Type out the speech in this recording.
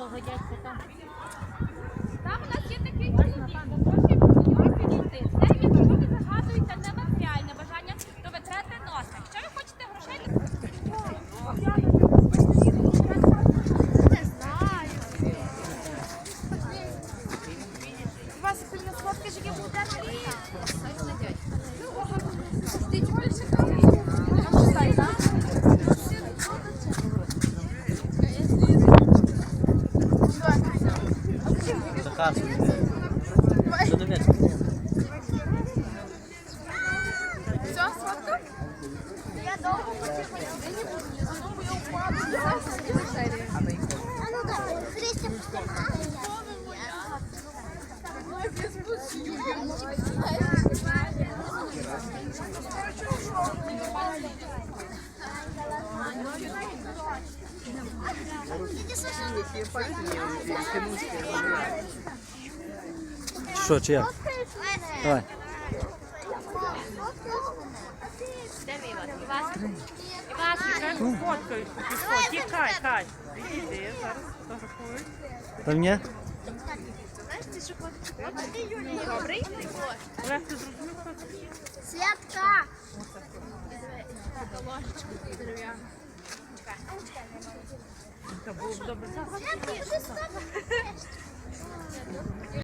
Mustafa gel Satan. Заказує. Що дивляться? Все, сладко? Я довго потім не буду, а ну я упаду. А ну давай, Христя, Thank you. Що, чи як? Давай. Івасик, фоткай, тікай, хай. Іди, зараз фотографуй. Та мені? Добрий? Олег, ти зрозумів, хто це? Святка. Та було б добре.